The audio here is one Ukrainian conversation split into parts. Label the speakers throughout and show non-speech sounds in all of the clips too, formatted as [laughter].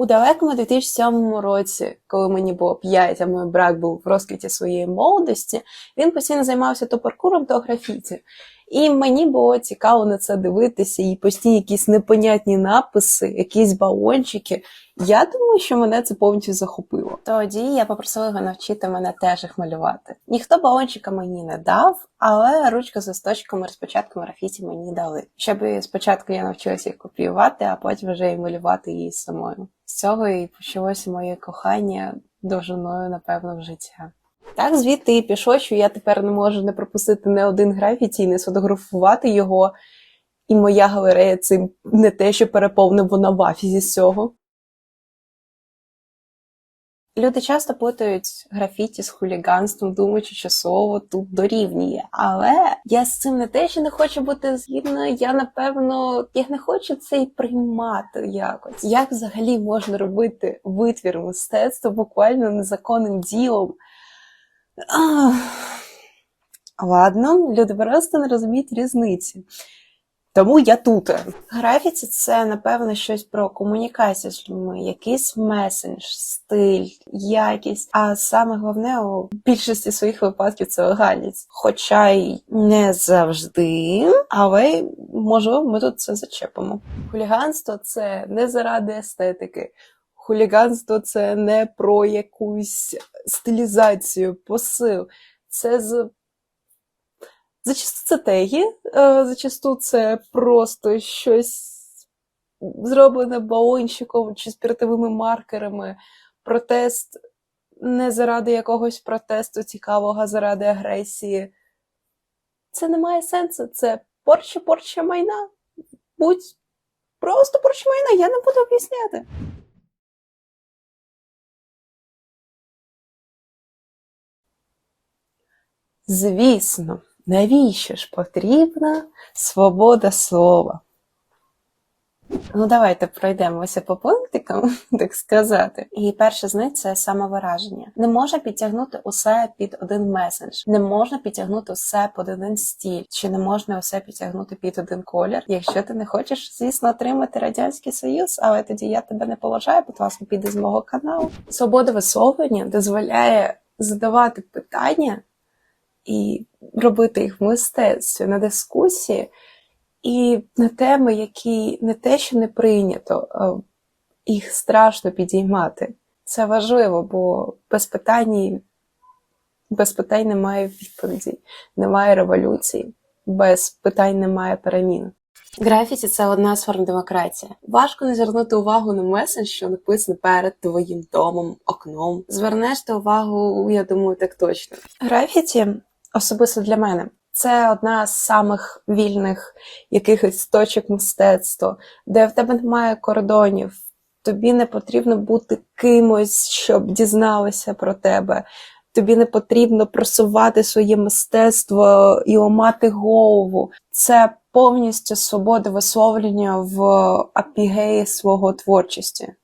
Speaker 1: У далекому 2007 році, коли мені було 5, а мій брат був в розквіті своєї молодості, він постійно займався то паркуром, то графіті. І мені було цікаво на це дивитися, і постійні якісь непонятні написи, якісь балончики. Я думаю, що мене це повністю захопило. Тоді я попросила його навчити мене теж їх малювати. Ніхто балончика мені не дав, але ручка з листочками розпочатком графіті мені дали. Щоб спочатку я навчилася їх копіювати, а потім вже і малювати її самою. З цього і почалося моє кохання довжиною, напевно, в життя. Так, звідти і пішло, що я тепер не можу не пропустити не один графіті не сфотографувати його. І моя галерея цим не те, що переповнена вона в афізі з цього. Люди часто плутають графіті з хуліганством, думаючи, що слово тут дорівнює. Але я з цим не те, що не хочу бути згідна. Я напевно я не хочу це і приймати якось. Як взагалі можна робити витвір мистецтва буквально незаконним ділом? Ладно, люди просто не розуміють різниці. Тому я тут. Графіці це, напевно, щось про комунікацію з людьми, якийсь месендж, стиль, якість. А саме головне у більшості своїх випадків це легальність. Хоча й не завжди, але можливо, ми тут це зачепимо. Хуліганство це не заради естетики. Хуліганство це не про якусь стилізацію, посил. Це з Зачасту це теги, е, зачасту це просто щось зроблене балончиком чи спіртовими маркерами. Протест не заради якогось протесту цікавого, заради агресії. Це не має сенсу. Це порча порча майна. Будь просто порча майна, я не буду об'ясняти. Звісно, навіщо ж потрібна свобода слова? Ну, давайте пройдемося по пунктикам, [laughs] так сказати. І перше з них це самовираження. Не можна підтягнути усе під один меседж, не можна підтягнути усе під один стіль, чи не можна усе підтягнути під один колір. Якщо ти не хочеш, звісно, отримати радянський союз, але тоді я тебе не поважаю, будь ласка, піди з мого каналу. Свобода висловлення дозволяє задавати питання і робити їх в мистецтві на дискусії, і на теми, які не те, що не прийнято, а їх страшно підіймати. Це важливо, бо без питань, без питань немає відповіді, немає революції, без питань немає перемін. Графіті це одна з форм демократії. Важко не звернути увагу на меседж, що написано перед твоїм домом, окном. Звернеш ти увагу, я думаю, так точно. Графіті особисто для мене. Це одна з самих вільних якихось точок мистецтва, де в тебе немає кордонів. Тобі не потрібно бути кимось, щоб дізналися про тебе. Тобі не потрібно просувати своє мистецтво і ламати голову. Це повністю свобода висловлення в апігеї свого творчості.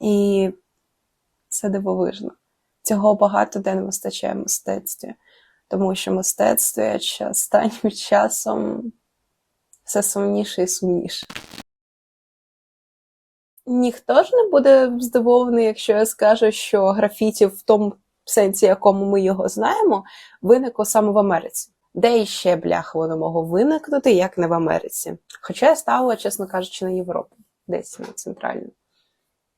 Speaker 1: І це дивовижно. Цього багато де не вистачає в мистецтві тому що мистецтво останнім [laughs] часом все сумніше і сумніше. Ніхто ж не буде здивований, якщо я скажу, що графіті в тому сенсі, якому ми його знаємо, виникло саме в Америці. Де іще бляха воно могло виникнути, як не в Америці. Хоча я ставила, чесно кажучи, на Європу, десь на центральну.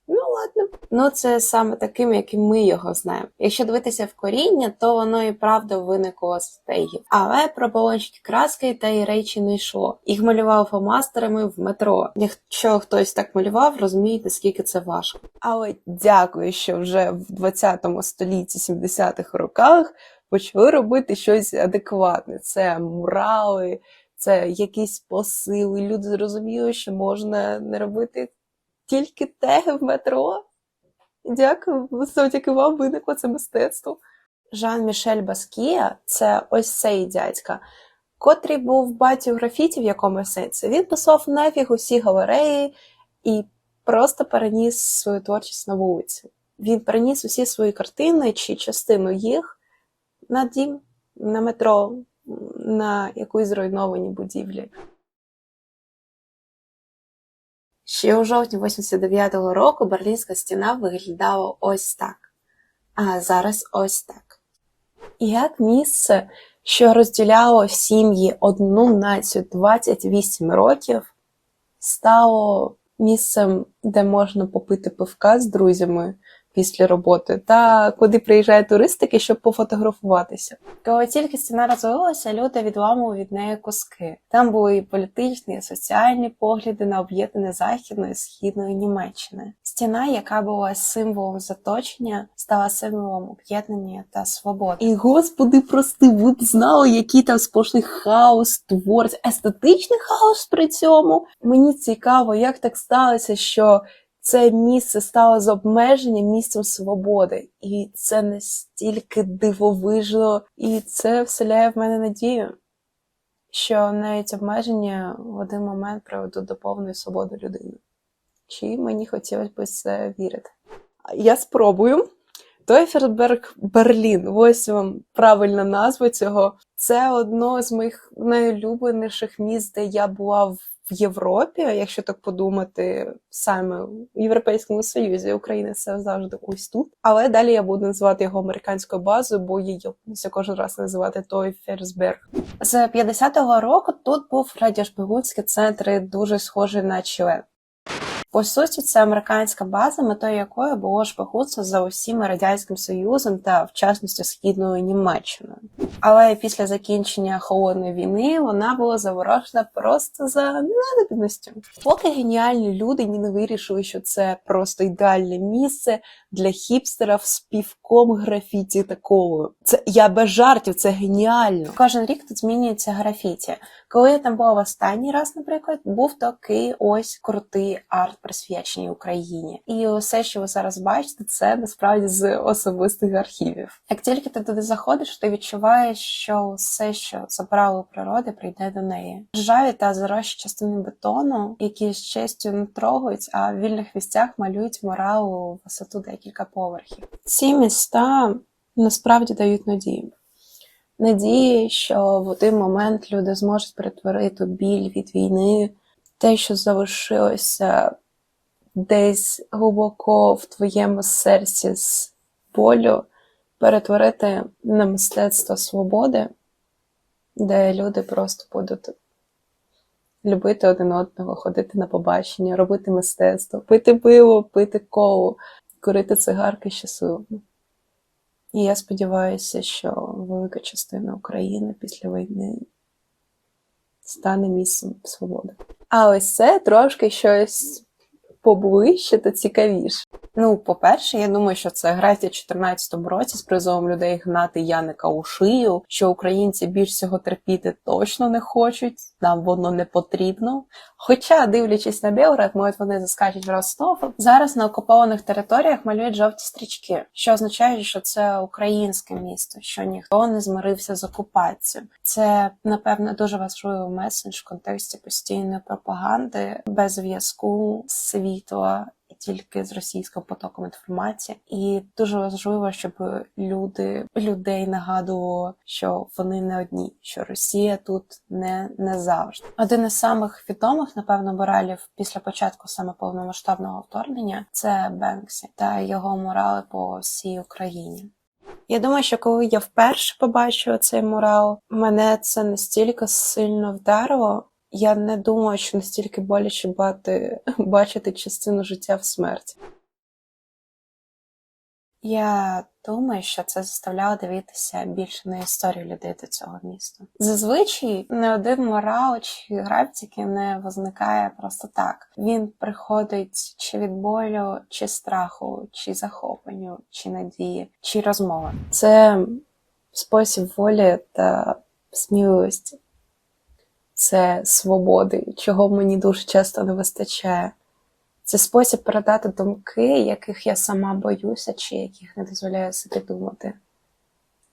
Speaker 1: Ну, ладно. Ну, це саме таким, яким ми його знаємо. Якщо дивитися в коріння, то воно і правда виникло з тегів. Але про балончики краски та і речі не йшло. Їх малював фломастерами в метро. Якщо хтось так малював, розумієте, скільки це важко. Але дякую, що вже в 20 столітті, 70-х роках почали робити щось адекватне. Це мурали, це якісь посили. Люди зрозуміли, що можна не робити тільки теги в метро. Дякую, завдяки вам виникло це мистецтво. Жан Мішель Баскія це ось цей дядька, котрий був батьком графіті в якомусь сенсі. Він писав нафіг усі галереї і просто переніс свою творчість на вулиці. Він переніс усі свої картини чи частину їх на дім, на метро, на якусь зруйновані будівлі. Ще у жовтні 89-го року Берлінська стіна виглядала ось так, а зараз ось так. Як місце, що розділяло сім'ї одну націю 28 років, стало місцем, де можна попити пивка з друзями після роботи, та куди приїжджають туристики, щоб пофотографуватися. Коли тільки стіна розвилася, люди відламували від неї куски. Там були і політичні, і соціальні погляди на об'єднане західної і східної Німеччини. Стіна, яка була символом заточення, стала символом об'єднання та свободи. І господи, прости, ви б знали, який там сплошний хаос творць, естетичний хаос при цьому. Мені цікаво, як так сталося, що це місце стало з обмеженням місцем свободи, і це настільки дивовижно, і це вселяє в мене надію, що навіть обмеження в один момент приведуть до повної свободи людини. Чи мені хотілося б це вірити? Я спробую. Тойферберг Берлін, ось вам правильна назва цього. Це одно з моїх найулюбленіших міст, де я була в Європі, якщо так подумати, саме в Європейському Союзі Україна це завжди ось тут. Але далі я буду називати його американською базою, бо її кожен раз називати той Ферсберг. З 50-го року тут був радіошпигунський центр, дуже схожий на член. По суті, це американська база, метою якої було шпигунство за усім радянським союзом та в частності східною Німеччиною. Але після закінчення холодної війни вона була заворожена просто за ненадобністю. Поки геніальні люди ні не вирішили, що це просто ідеальне місце для хіпстерів з півком графіті такого. Це я без жартів, це геніально. Кожен рік тут змінюється графіті. Коли я там була в останній раз, наприклад, був такий ось крутий арт присвячений Україні. І усе, що ви зараз бачите, це насправді з особистих архівів. Як тільки ти туди заходиш, ти відчуваєш, що все, що забрало у природи, прийде до неї. Ржаві та зарощі частини бетону, які з честю не трогають, а в вільних місцях малюють моралу висоту декілька поверхів. Ці міста насправді дають надію надії, що в один момент люди зможуть перетворити біль від війни, те, що залишилося десь глибоко в твоєму серці з болю, перетворити на мистецтво свободи, де люди просто будуть любити один одного, ходити на побачення, робити мистецтво, пити пиво, пити колу, курити цигарки щасливо. І я сподіваюся, що велика частина України після війни стане місцем свободи. А ось це трошки щось поближче та цікавіше. Ну, по-перше, я думаю, що це графія в 2014 році з призовом людей гнати Яника у шию, що українці більш цього терпіти точно не хочуть, нам воно не потрібно. Хоча, дивлячись на Білград, от вони заскачуть в Ростов. Зараз на окупованих територіях малюють жовті стрічки, що означає, що це українське місто, що ніхто не змирився з окупацією. Це напевне дуже важливий меседж в контексті постійної пропаганди без зв'язку світла тільки з російським потоком інформації, і дуже важливо, щоб люди людей нагадували, що вони не одні, що Росія тут не не завжди. Один із самих відомих, напевно, моралів після початку саме повномасштабного вторгнення це Бенксі та його морали по всій Україні. Я думаю, що коли я вперше побачила цей мурал, мене це настільки сильно вдарило, я не думаю, що настільки боляче бати, [laughs] бачити частину життя в смерті. Я думаю, що це заставляло дивитися більше на історію людей до цього міста. Зазвичай не один морал чи графіки не возникає просто так. Він приходить чи від болю, чи страху, чи захопленню, чи надії, чи розмови. Це спосіб волі та сміливості це свободи, чого мені дуже часто не вистачає. Це спосіб передати думки, яких я сама боюся, чи яких не дозволяю собі думати.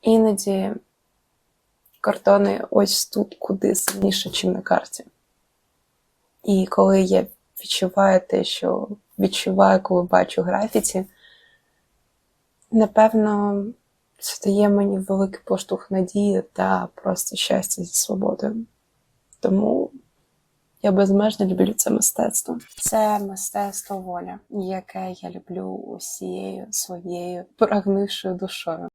Speaker 1: Іноді кордони ось тут куди сильніше, ніж на карті. І коли я відчуваю те, що відчуваю, коли бачу графіті, напевно, це дає мені великий поштовх надії та просто щастя зі свободою. Тому Я безмежно люблю це мистецтво. Це мистецтво воля, яке я люблю усією своєю прагнившою душою.